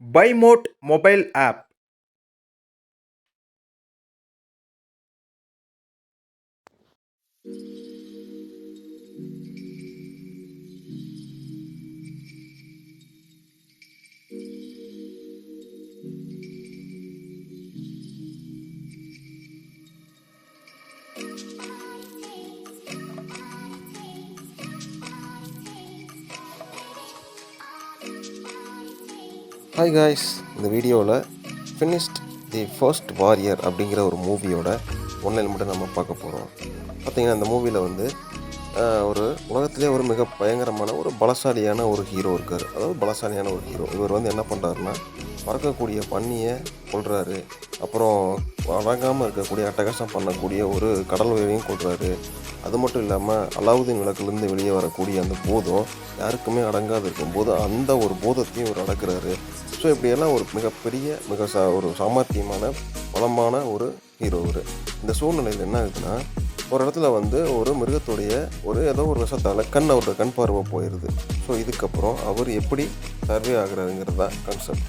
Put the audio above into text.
BuyMote mobile app. Hi guys இந்த வீடியோவில் finished the first warrior அப்படிங்கிற ஒரு மூவியோட ஒன்லைன் மட்டும் நம்ம பார்க்க போகிறோம் பார்த்திங்கன்னா அந்த மூவியில் வந்து ஒரு உலகத்திலே ஒரு மிக பயங்கரமான ஒரு பலசாலியான ஒரு ஹீரோ இருக்கார். அதாவது பலசாலியான ஒரு ஹீரோ இவர் வந்து என்ன பண்ணுறாருன்னா பறக்கக்கூடிய பன்னியை கொள்கிறாரு அப்புறம் அடங்காமல் இருக்கக்கூடிய அட்டகாசம் பண்ணக்கூடிய ஒரு கடல் உயிரையும் கொள்கிறாரு அது மட்டும் இல்லாமல் அலாவுதீன் விளக்குலேருந்து வெளியே வரக்கூடிய அந்த பூதம் யாருக்குமே அடங்காது இருக்கும்போது அந்த ஒரு பூதத்தையும் இவர் அடக்கிறாரு. ஸோ இப்படியெல்லாம் ஒரு மிகப்பெரிய மிக சா ஒரு சாமர்த்தியமான பலமான ஒரு ஹீரோ ஒரு இந்த சூழ்நிலையில் என்ன ஆகுதுன்னா ஒரு இடத்துல வந்து ஒரு மிருகத்துடைய ஒரு ஏதோ ஒரு விஷத்தால் கண் அவரோட கண் பார்வை போயிடுது ஸோ இதுக்கப்புறம் அவர் எப்படி சர்வே ஆகுறாருங்கிறது தான் கான்செப்ட்